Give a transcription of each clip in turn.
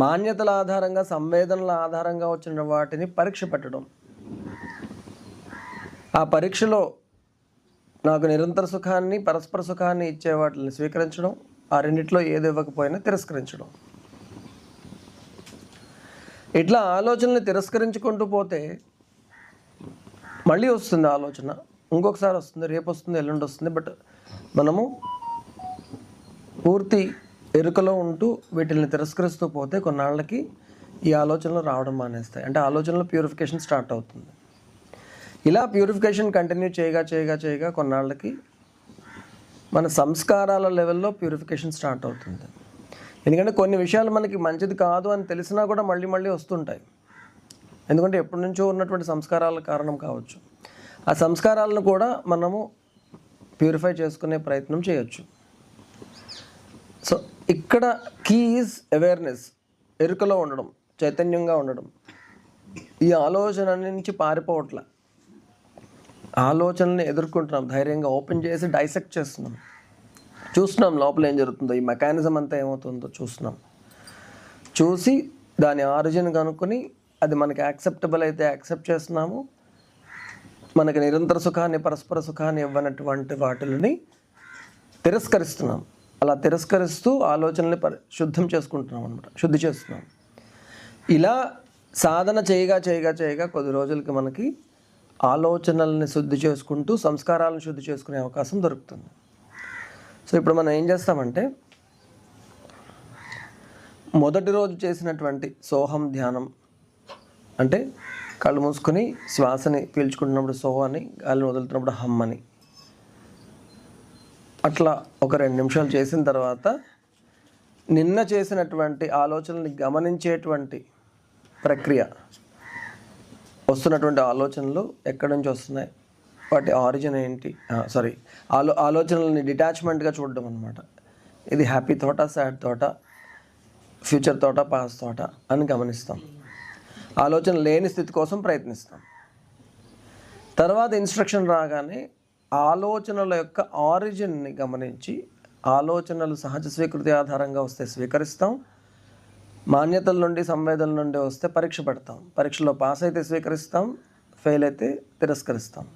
మాన్యతల ఆధారంగా సంవేదనల ఆధారంగా వచ్చిన వాటిని పరీక్ష పెట్టడం. ఆ పరీక్షలో నాకు నిరంతర సుఖాన్ని పరస్పర సుఖాన్ని ఇచ్చే వాటిని స్వీకరించడం ఆ రెండిట్లో ఏది ఇవ్వకపోయినా తిరస్కరించడం. ఇట్లా ఆలోచనని తిరస్కరించుకుంటూ పోతే మళ్ళీ వస్తుంది ఆలోచన. ఇంకొకసారి వస్తుంది రేపు వస్తుంది ఎల్లుండి వస్తుంది బట్ మనము పూర్తి ఎరుకలో ఉంటూ వీటిని తిరస్కరిస్తూ పోతే కొన్నాళ్ళకి ఈ ఆలోచనలు రావడం మానేస్తాయి. అంటే ఆలోచనలో ప్యూరిఫికేషన్ స్టార్ట్ అవుతుంది. ఇలా ప్యూరిఫికేషన్ కంటిన్యూ చేయగా చేయగా చేయగా కొన్నాళ్ళకి మన సంస్కారాల లెవెల్లో ప్యూరిఫికేషన్ స్టార్ట్ అవుతుంది. ఎందుకంటే కొన్ని విషయాలు మనకి మంచిది కాదు అని తెలిసినా కూడా మళ్ళీ మళ్ళీ వస్తుంటాయి. ఎందుకంటే ఎప్పటి నుంచో ఉన్నటువంటి సంస్కారాల కారణం కావచ్చు. ఆ సంస్కారాలను కూడా మనము ప్యూరిఫై చేసుకునే ప్రయత్నం చేయొచ్చు. సో ఇక్కడ కీ ఈజ్ అవేర్నెస్ ఎరుకలో ఉండడం చైతన్యంగా ఉండడం. ఈ ఆలోచన నుంచి పారిపోవట్ల. ఆలోచనల్ని ఎదుర్కొంటున్నాం ధైర్యంగా ఓపెన్ చేసి డైసెక్ట్ చేస్తున్నాం. చూస్తున్నాం లోపల ఏం జరుగుతుందో ఈ మెకానిజం అంతా ఏమవుతుందో చూస్తున్నాం. చూసి దాని ఆరిజిన్ కనుక్కొని అది మనకి యాక్సెప్టబుల్ అయితే యాక్సెప్ట్ చేస్తున్నాము. మనకి నిరంతర సుఖాన్ని పరస్పర సుఖాన్ని ఇవ్వనటువంటి వాటిని తిరస్కరిస్తున్నాం. అలా తిరస్కరిస్తూ ఆలోచనల్ని పరి శుద్ధం చేసుకుంటున్నాం అనమాట శుద్ధి చేస్తున్నాం. ఇలా సాధన చేయగా చేయగా చేయగా కొద్ది రోజులకి మనకి ఆలోచనల్ని శుద్ధి చేసుకుంటూ సంస్కారాలను శుద్ధి చేసుకునే అవకాశం దొరుకుతుంది. సో ఇప్పుడు మనం ఏం చేస్తామంటే మొదటి రోజు చేసినటువంటి సోహం ధ్యానం అంటే కళ్ళు మూసుకొని శ్వాసని పీల్చుకుంటున్నప్పుడు సోహ అని గాలిని వదులుతున్నప్పుడు హమ్మని అట్లా ఒక రెండు నిమిషాలు చేసిన తర్వాత నిన్న చేసినటువంటి ఆలోచనల్ని గమనించేటువంటి ప్రక్రియ వస్తున్నటువంటి ఆలోచనలు ఎక్కడి నుంచి వస్తున్నాయి? వాటి ఆరిజిన్ ఏంటి? సారీ ఆలో ఆలోచనల్ని డిటాచ్మెంట్గా చూడడం అనమాట ఇది హ్యాపీ తోట సాడ్ తోట ఫ్యూచర్ తోట పాస్ తోట అని గమనిస్తాం. ఆలోచన లేని స్థితి కోసం ప్రయత్నిస్తాం. తర్వాత ఇన్స్ట్రక్షన్ రాగానే ఆలోచనల యొక్క ఆరిజిన్ని గమనించి ఆలోచనలు సహజ స్వీకృతి ఆధారంగా వస్తే స్వీకరిస్తాం. మాన్యతల నుండి సంవేదనల నుండి వస్తే పరీక్ష పెడతాం. పరీక్షలో పాస్ అయితే స్వీకరిస్తాం. ఫెయిల్ అయితే తిరస్కరిస్తాం.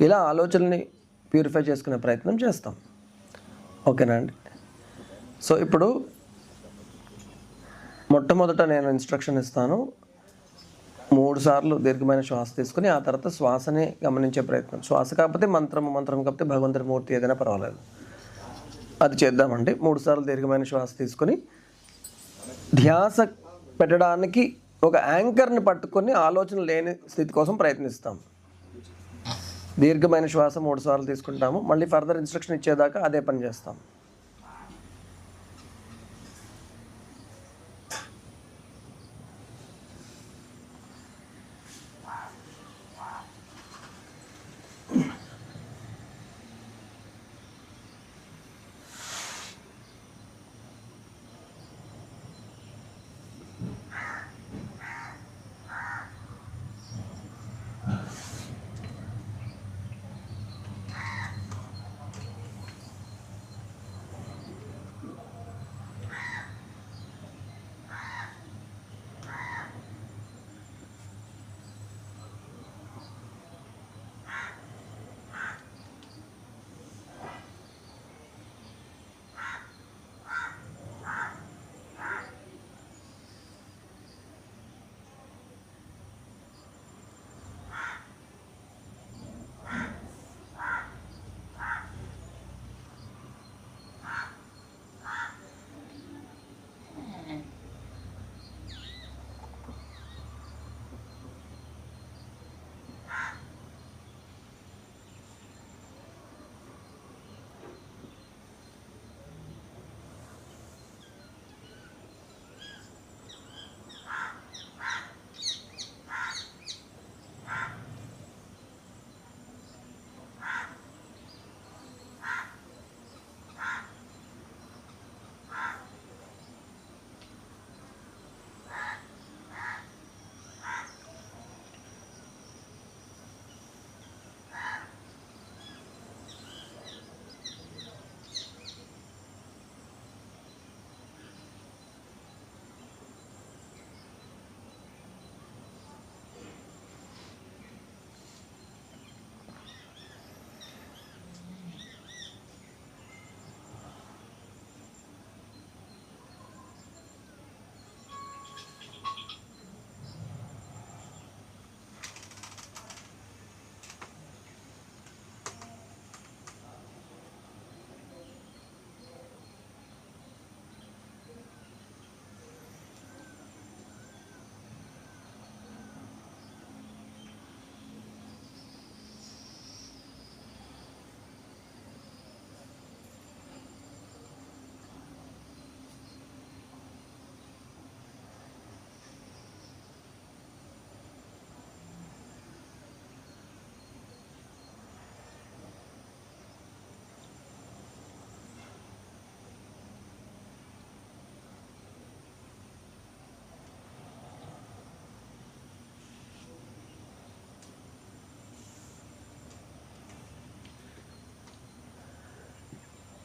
ఇలా ఆలోచనని ప్యూరిఫై చేసుకునే ప్రయత్నం చేస్తాం. ఓకేనా అండి? సో ఇప్పుడు మొట్టమొదట నేను ఇన్స్ట్రక్షన్ ఇస్తాను. మూడు సార్లు దీర్ఘమైన శ్వాస తీసుకుని ఆ తర్వాత శ్వాసని గమనించే ప్రయత్నం. శ్వాస కాకపోతే మంత్రం మంత్రం కాకపోతే భగవంతుడి మూర్తి ఏదైనా పర్వాలేదు. అది చేద్దామండి. మూడు సార్లు దీర్ఘమైన శ్వాస తీసుకుని ధ్యాస పెట్టడానికి ఒక యాంకర్ని పట్టుకొని ఆలోచన లేని స్థితి కోసం ప్రయత్నిస్తాం. దీర్ఘమైన శ్వాస మూడు సార్లు తీసుకుంటాము. మళ్ళీ ఫర్దర్ ఇన్స్ట్రక్షన్ ఇచ్చేదాకా అదే పని చేస్తాం.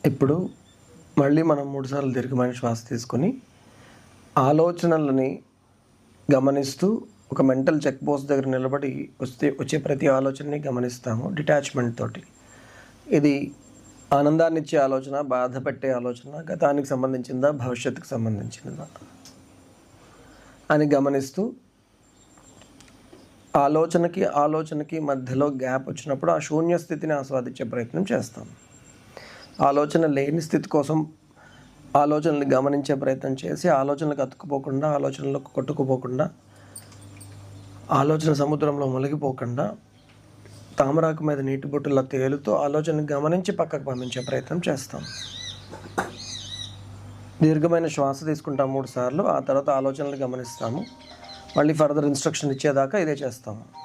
ఇప్పుడు మళ్ళీ మనం మూడుసార్లు దీర్ఘమైన శ్వాస తీసుకొని ఆలోచనలని గమనిస్తూ ఒక మెంటల్ చెక్ పోస్ట్ దగ్గర నిలబడి వస్తే వచ్చే ప్రతి ఆలోచనని గమనిస్తాము డిటాచ్మెంట్ తోటి. ఇది ఆనందాన్ని ఇచ్చే ఆలోచన బాధ పెట్టే ఆలోచన గతానికి సంబంధించిందా భవిష్యత్తుకు సంబంధించిందా అని గమనిస్తూ ఆలోచనకి ఆలోచనకి మధ్యలో గ్యాప్ వచ్చినప్పుడు ఆ శూన్య స్థితిని ఆస్వాదించే ప్రయత్నం చేస్తాం ఆలోచన లేని స్థితి కోసం ఆలోచనలు గమనించే ప్రయత్నం చేసి ఆలోచనలకు అతుక్కుపోకుండా ఆలోచనలకు కొట్టుకుపోకుండా ఆలోచన సముద్రంలో మునిగిపోకుండా తామరాకు మీద నీటి బొట్టుల తేలుతూ ఆలోచనను గమనించి పక్కకు పంపించే ప్రయత్నం చేస్తాం. దీర్ఘమైన శ్వాస తీసుకుంటాం మూడు సార్లు ఆ తర్వాత ఆలోచనలు గమనిస్తాము. మళ్ళీ ఫర్దర్ ఇన్స్ట్రక్షన్ ఇచ్చేదాకా ఇదే చేస్తాము.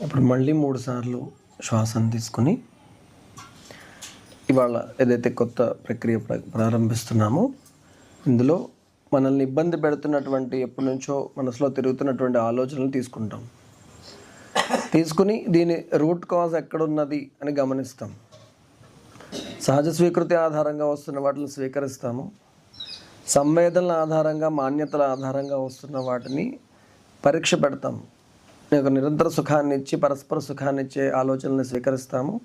ఇప్పుడు మళ్ళీ మూడు సార్లు శ్వాసను తీసుకుని ఇవాళ ఏదైతే కొత్త ప్రక్రియ ప్ర- ప్రారంభిస్తున్నామో ఇందులో మనల్ని ఇబ్బంది పెడుతున్నటువంటి ఎప్పటి నుంచో మనసులో తిరుగుతున్నటువంటి ఆలోచనలు తీసుకుంటాం. తీసుకుని దీని రూట్ కాజ్ ఎక్కడున్నది అని గమనిస్తాం. సహజ స్వీకృతి ఆధారంగా వస్తున్న వాటిని స్వీకరిస్తాము. సంవేదనల ఆధారంగా మాన్యతల ఆధారంగా వస్తున్న వాటిని పరీక్ష పెడతాం. ఒక నిరంతర సుఖాన్ని ఇచ్చి పరస్పర సుఖాన్ని ఇచ్చే ఆలోచనల్ని స్వీకరిస్తాము.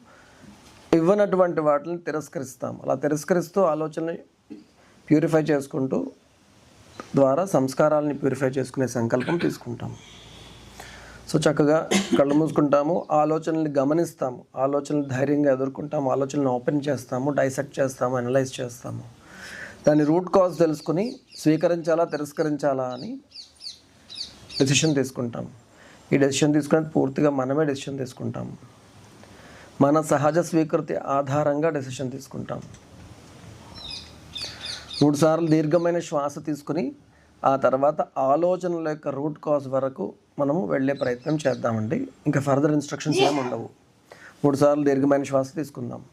ఇవ్వనటువంటి వాటిని తిరస్కరిస్తాము. అలా తిరస్కరిస్తూ ఆలోచనని ప్యూరిఫై చేసుకుంటూ ద్వారా సంస్కారాలని ప్యూరిఫై చేసుకునే సంకల్పం తీసుకుంటాం సో చక్కగా కళ్ళు మూసుకుంటాము ఆలోచనల్ని గమనిస్తాము ఆలోచనలు ధైర్యంగా ఎదుర్కొంటాము ఆలోచనలు ఓపెన్ చేస్తాము డైసెక్ట్ చేస్తాము అనలైజ్ చేస్తాము. దాని రూట్ కాజ్ తెలుసుకుని స్వీకరించాలా తిరస్కరించాలా అని డెసిషన్ తీసుకుంటాం ఈ డెసిషన్ తీసుకునేది పూర్తిగా మనమే డెసిషన్ తీసుకుంటాం. మన సహజ స్వీకృతి ఆధారంగా డెసిషన్ తీసుకుంటాం. మూడు సార్లు దీర్ఘమైన శ్వాస తీసుకుని ఆ తర్వాత ఆలోచనల యొక్క రూట్ కాజ్ వరకు మనము వెళ్ళే ప్రయత్నం చేద్దామండి. ఇంకా ఫర్దర్ ఇన్స్ట్రక్షన్స్ ఏమి ఉండవు. మూడు సార్లు దీర్ఘమైన శ్వాస తీసుకుందాం.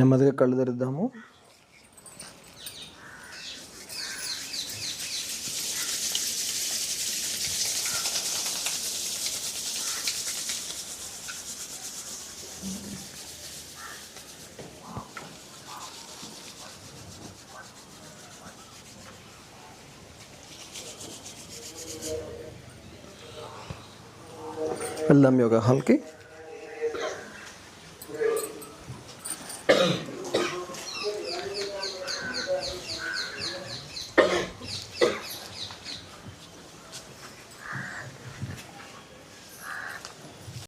నెమ్మదిగా కళ్ళు తెరుద్దాము వెళ్దాం యోగా హాల్కి